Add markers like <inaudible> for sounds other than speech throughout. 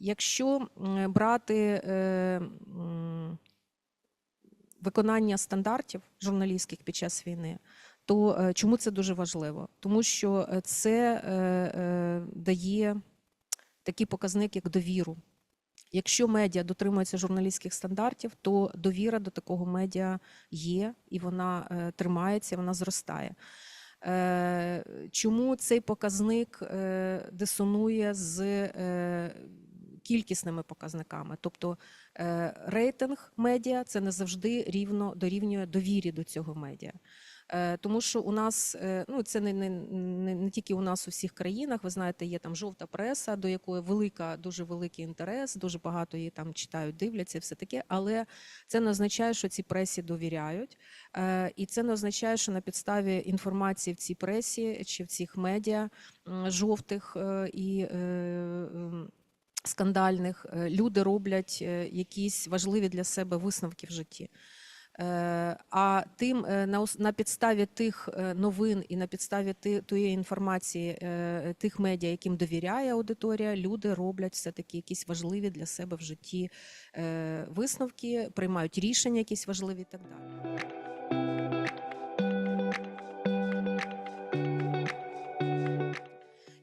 якщо брати е, виконання стандартів журналістських під час війни, то е, чому це дуже важливо? Тому що е, це дає такий показник, як довіру. Якщо медіа дотримується журналістських стандартів, то довіра до такого медіа є, і вона тримається, вона зростає. Чому цей показник дисонує з кількісними показниками? Тобто е, рейтинг медіа це не завжди рівно дорівнює довірі до цього медіа. Е, Тому що у нас е, ну це не, не, не, не тільки у нас у всіх країнах. Ви знаєте, є там жовта преса, до якої велика, дуже великий інтерес, дуже багато її там читають, дивляться, все таке. Але це не означає, що цій пресі довіряють. І це не означає, що на підставі інформації в цій пресі чи в цих медіа жовтих і скандальних е, люди роблять е, якісь важливі для себе висновки в житті. Е, А тим на підставі тих новин і на підставі тієї інформації тих медіа, яким довіряє аудиторія, люди роблять все таки якісь важливі для себе в житті висновки, приймають рішення, якісь важливі і так далі.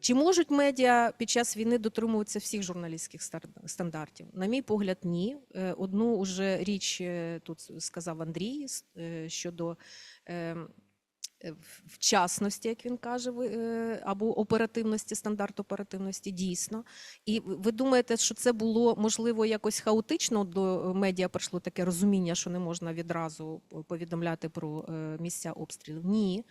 Чи можуть медіа під час війни дотримуватися всіх журналістських стандартів? На мій погляд, ні. Е, Одну уже річ е, тут сказав Андрій е, щодо вчасності, як він каже, або оперативності, стандарт оперативності, дійсно. І ви думаєте, що це було можливо якось хаотично до медіа прийшло таке розуміння, що не можна відразу повідомляти про місця обстрілів? Ні.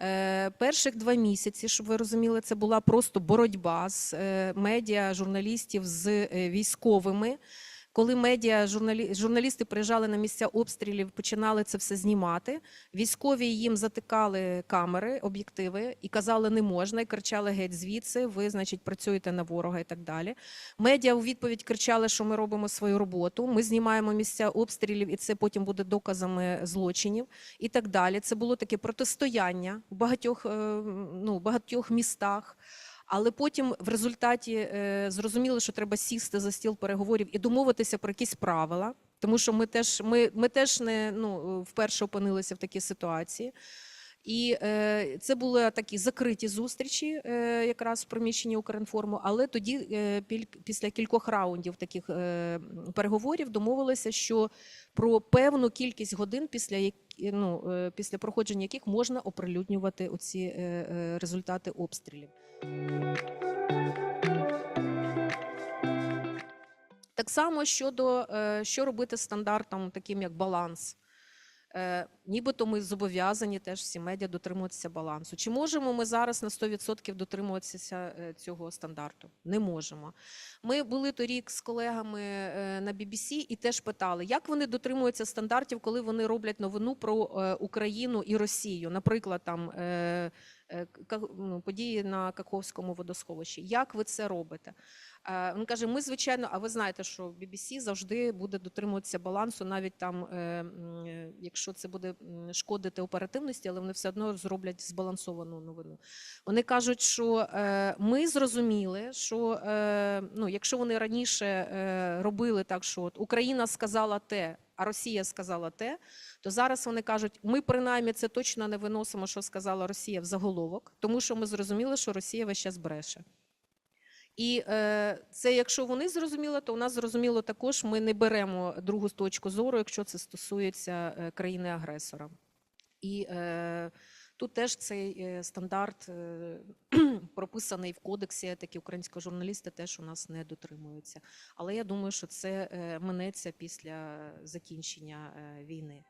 Е, Перших два місяці, щоб ви розуміли, це була просто боротьба з е, медіа, журналістів з е, військовими. Коли медіа, журналі... журналісти приїжджали на місця обстрілів, починали це все знімати. Військові їм затикали камери, об'єктиви і казали, не можна, і кричали геть звідси. Ви, значить, працюєте на ворога і так далі. Медіа у відповідь кричали, що ми робимо свою роботу. Ми знімаємо місця обстрілів, і це потім буде доказами злочинів і так далі. Це було таке протистояння в багатьох, е, ну, багатьох містах. Але потім в результаті е, зрозуміли, що треба сісти за стіл переговорів і домовитися про якісь правила, тому що ми теж, ми, ми теж не ну, вперше опинилися в такій ситуації. І е, це були такі закриті зустрічі, е, якраз в приміщенні Укрінформу. Але тоді, е, після кількох раундів таких е, переговорів, домовилися, що про певну кількість годин, після ну, е, після проходження яких можна оприлюднювати оці е, е, результати обстрілів. Так само щодо що робити стандартом, таким як баланс. Е, Нібито ми зобов'язані теж всі медіа дотримуватися балансу. Чи можемо ми зараз на 100% дотримуватися е, цього стандарту? Не можемо. Ми були торік з колегами е, на BBC і теж питали, як вони дотримуються стандартів, коли вони роблять новину про Україну і Росію, наприклад, там події на Каховському водосховищі. Як ви це робите? Е, Він каже: ми, звичайно, а ви знаєте, що BBC завжди буде дотримуватися балансу, навіть там, е, е, якщо це буде шкодити оперативності, але вони все одно зроблять збалансовану новину. Вони кажуть, що е, ми зрозуміли, що е, ну, якщо вони раніше е, робили так, що от Україна сказала те, а Росія сказала те, то зараз вони кажуть, ми принаймні це точно не виносимо, що сказала Росія в заголовок, тому що ми зрозуміли, що Росія весь час бреше. І е, це, якщо вони зрозуміли, то у нас зрозуміло також, ми не беремо другу точку зору, якщо це стосується е, країни-агресора. І е, тут теж цей е, стандарт е, <clears throat> прописаний в кодексі, такі українського журналіста, теж у нас не дотримуються. Але я думаю, що це е, минеться після закінчення війни.